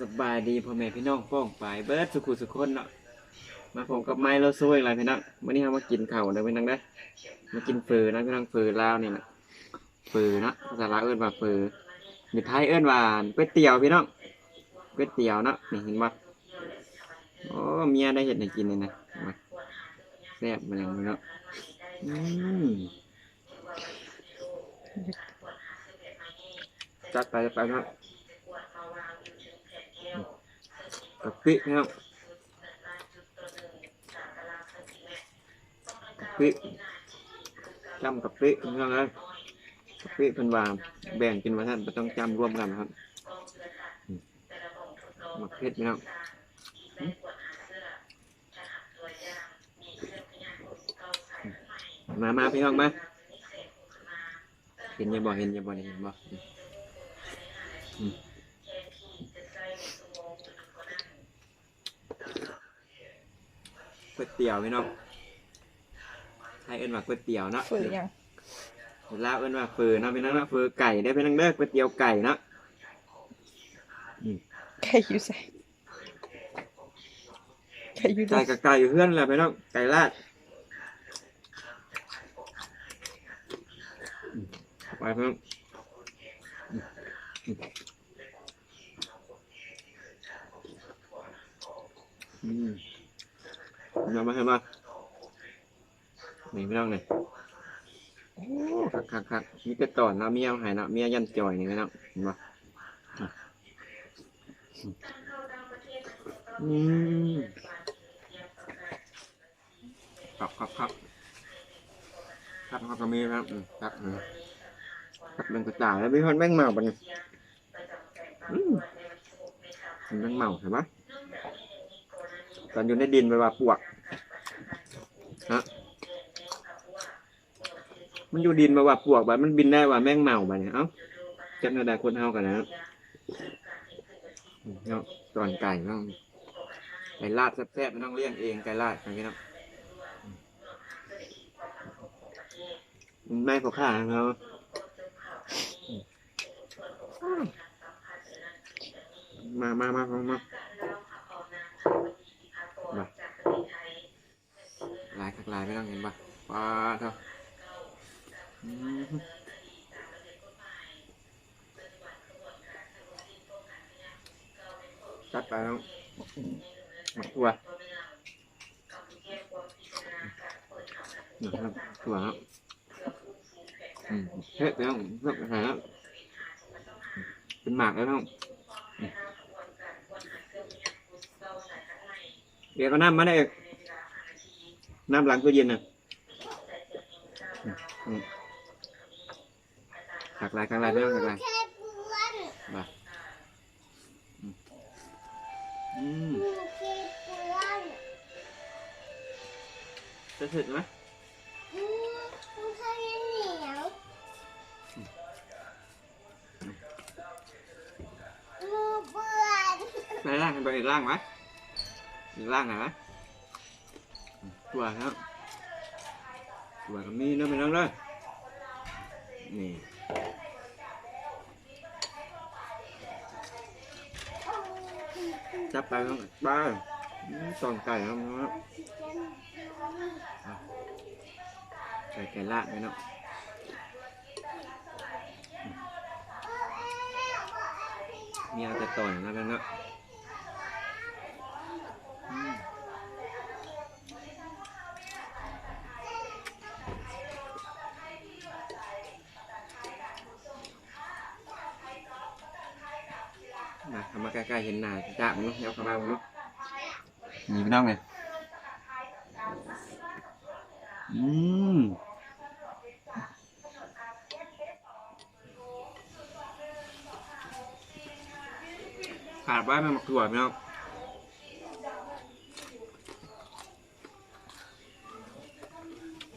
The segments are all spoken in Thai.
สบายดีพ่อแม่พี่น้องป้องปายเบิร์ดสุขุสุขคนเนาะมาผมกับไม้เราสู้อีกแล้วพี่น้องวันนี้เรามากินเข้าวเด้อพี่น้องเด้อมากินเฟอนะพี่น้องเฟอลาวนี่นะเฟอเนาะภาษาลาวเอิ้นว่าเฟอมีไทยเอิ้นว่าก๋วยเตี๋ยวพี่น้องก๋วยเตี๋ยวเนาะนี่เห็นบ่โอ้เมียได้เห็ดให้กินเลยนะมาแซ่บมาอย่างนี้เนาะอืมจัดไปจัดไปเนาะ กะปินะครับกะปิจำกะปินะครับนะกะปิเป็นว่าแบ่งกินมาท่านไม่ต้องจำร่วมกันนะครับมหมักเผ็ดนะครับมามาพี่น้องมาเห็นยังบ่เห็นยังบ่เห็นบ่อืม ก๋วยเตี๋ยวพี่น้องให้เอิ้นว่าก๋วยเตี๋ยวเนาะฝืนยังเวลาเอิ้นว่าเฟอเนาะพี่น้องเนาะเฟอไก่ได้พี่น้องเด้อก๋วยเตี๋ยวไก่เนาะไก่อยู่ใส่ไก่อยู่ไก่กับไก่อยู่เพื่อนแหละพี่น้องไก่ลาดอืมไปพี่น้องอืม อืมอืมเอามาให้มานี่พี่น้องนี่โอ้คักคักคักมีแต่ตอนเนาะเมียหายนาะเมียยันจ่อยนี่พี่น้องเห็นปะอืมครับครับครับครับครับก็มีครับครับครับเรื่งกระต่ายแล้วพี่คนแม่งเมาปะเนี่ยอืมมันแม่งเมาเห็นปะตอนอยู่ในดินไปว่าปวก ฮะมันอยู่ดินมาว่าปวกแบบมันบินได้ว่าแม่งเมาไปเนี่ยเอ้าจักนาดาคนเฮากันนะเนาะตอนไก่เนาะไก่ลาดแซ่บๆไม่ต้องเลี้ยงเองไก่ลาดอย่างนี้เนาะมันไม่พอค่าเนาะมามามามามายไม่ต้องเห็นปะว้าเถอะจัดไปแล้วหมักตัวนะครับตัวครับอืมเฮ็ดแล้วเฮ็ดหาแล้วเป็นหมากแล้วน้องเดี๋ยวก็น้ำมาได้ น้ำหลังตู้เย็นน่ะหักลายกลางลายไม่ต้องหักลายมาอืมจะเสร็จไหมไปล่างไปอีกล่างไหมอีกล่างไหนไหม ตัวครับตัวกับมีนื้อเป็นน้องเลยนี่จับไปครับบ้าอืมตอนไก่ครับนะครับไก่ไก่ลาดไหมเนาะมีเอาแต่ตอนนะเนาะอืม มาทำมาใกล้ๆเห็นหน้าจ้ามันเนาะเอาเข้ามาเนาะนี่พี่น้องเลยอืมขาดไว้ไม่หมักถั่วพี่น้อง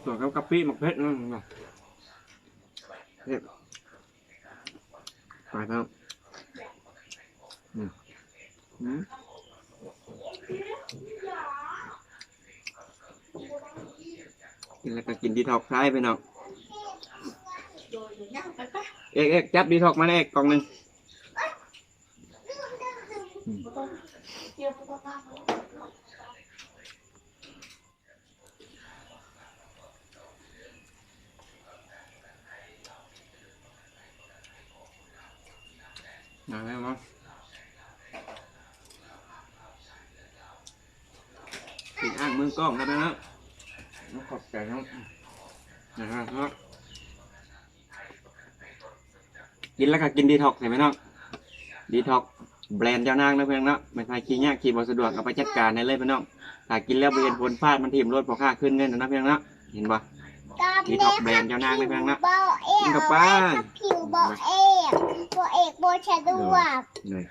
ถั่วกับกะปิหมักเพชรนั่นเนาะเผ็ดไปครับอืมอืมกิน แล้วก็กินดีท็อกซ้ายไปเนาะเอกเอกจับดีท็อกมาเอกกล่องหนึ่งอืมมาแล้วมั้ง กินอ่างมือกล้องครับนะน้องขอบใจน้องนะครับกินแล้วก็กินดีท็อกเห็นไหมน้องดีท็อกแบรนด์เจ้านางนะเพื่อนเนาะไม่ใช่ขี้ยากขี้บ่สะดวกเอาไปจัดการได้เลยเพื่อนน้องถ้ากินแล้วเบียนผลพลาดมันทีมรถพอค่าขึ้นเงินนะเพื่อนเนาะเห็นปะมีท็อปแบรนด์เจ้านางเลยแพงนะกินกับป้าผิวโบเอกโบเอกโบชะดวกเลย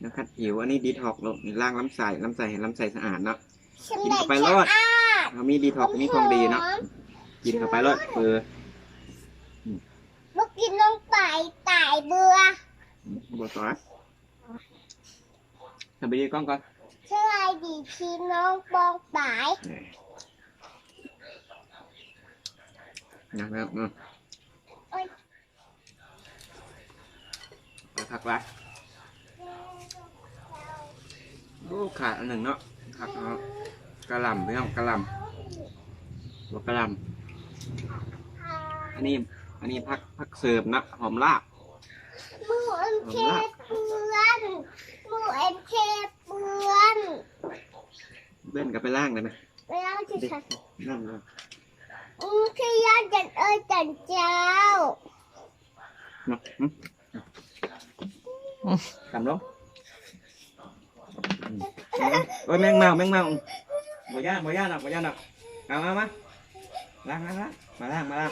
แล้วคัดผิวอันนี้ดีท็อกลงนี่ล่างลำไส้ลำไส้เห็นลำไส้สะอาดเนาะฉัน กินได้เข้าไปชะรอดอาดเขามีดีท็อกมีของดีเนาะกินเข้าไปรอดเออเมื่อกินน้องไปตายเบื่อบัวสวยทำไปดีกล้องก่อนสลายดีทีน้องปองปายนะครับอืมเอาพักไว้โอ้ขาดอันหนึ่งเนาะผักเนาะ กระหล่ำไม่ต้องกระหล่ำบัวกระหล่ำอันนี้อันนี้พักพักเสิร์ฟนะหอมลาบหมูเอ็มเคเปือนหมูเอ็มเคเปือนเล่นกับไปล่างเลยไหมไม่เอาจะใช้นั่นเลยอืมคือยอดจันเอ้ยจันเจ้าเนาะอืมกำลงอืมโอ้ยแมงเมาแมงเมา บ่ย่านบ่ย่านหรอกบ่ย่านหรอกเอามามาล้างล้างล้างมาล้างมาล้าง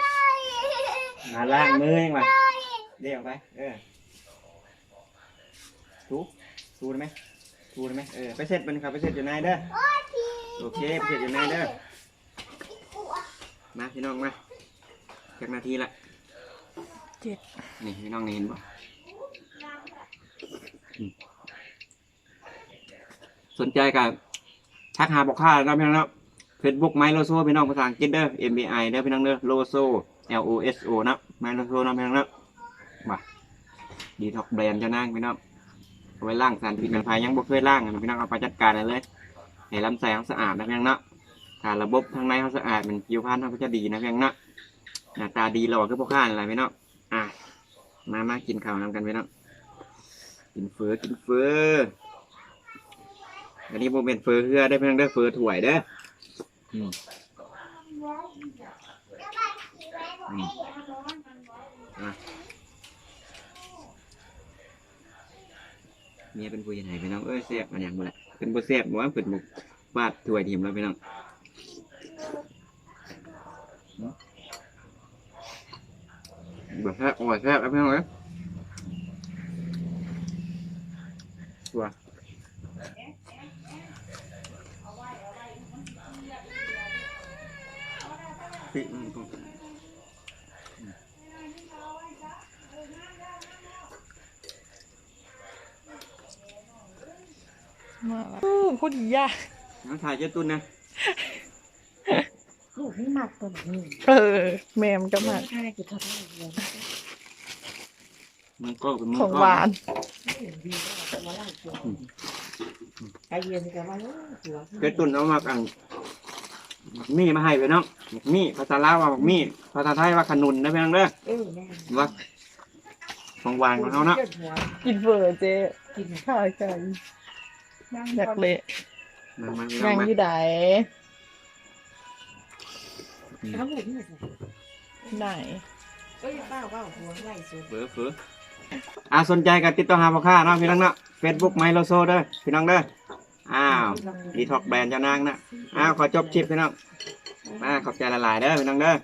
ตายมาล้างมือเองมาเดี๋ยวไป เออถูถูได้ไหมถูได้ไหมเออไปเสร็จมันครับไปเสร็จอยู่ในเด้อโอ้ยพี่โอเคไปเสร็จอยู่ในเด้อมาพี่น้องมาจากนาทีละเจ็ดนี่พี่น้องนี่เห็นปะอืมสนใจกับ ทักหาบอกค่าแล้วพี่น้องเนาะเฟซบุ๊กไมโลโซพี่น้องภาษาอังกฤษเด้อ M B I เด้อพี่น้องเด้อโลโซ L O S O นะไมโลโซนะพี่น้องเนาะมาดีท็อกแบรนด์เจ้านางพี่น้องเอาไว้ล่างสารพิษกันภายยังบ่เคยล่างนะพี่น้องเอาไปจัดการเลยให้ลำไส้เขาสะอาดนะพี่น้องเนาะถ้าระบบทางในเขาสะอาดมันผิวพรรณเขาก็จะดีนะพี่น้องเนาะหน้าตาดีหล่อคือพวกข้าอะไรพี่น้องอะมามากินข้าวนำกันไปเนาะกินเฟือกินเฟือ อันนี้โมเป็นเฟือเฮือได้เพียงได้อเฟือถ้วยเด้ออืมอืมอะเมียเป็นผู้ยังไงพี่น้องเอ้ยเสียบมันอย่างบ่แหละเป็นบ่เสียบบ่ว่าเปิดหมกวาดถ้วยทีมแล้วพี่น้องอืมบ่แซ่บโอ้ยแซ่บแล้วพี่น้องเอ้ยตัว ปิดมันก่อนมาแล้วโอ้พูดยากน้องถ่ายเจ้าตุ้นนะลูกนี่มากตัวนี้เออ แมมก็มาใช่กินข้าวได้เลยมันก็เป็นมืของหวานดีว่าจะมาไล่ตัวใจเย็นกันมาลูกเจ้าตุ้นเอามากัน มีมาให้ไปน้องมีภาษาลาวว่ามีภาษาไทยว่าขนุนนะพี่น้องเด้อเออแม่ว่าของหวานของเขาเนาะกินเฟอร์เจ๊กินข้าวไก่อยากเละมามาพี่น้ยัองงมาอยู่ไหนทั้งหมดนี่สิไหนเอ้ยป้าว่าหัวไล่สุดเฟือเฟืออ่าสนใจกันติดต่อหาพ่อค้าเนาะพี่น้องเนาะเฟซบุ๊กไมโลโซเด้อพี่น้องเด้ออ้าวดีท็อกแบรนด์เจ้านางนะ อ้าวขอจบคลิปพี่น้องมาขอบใจหลายๆเด้อพี่น้องเด้อ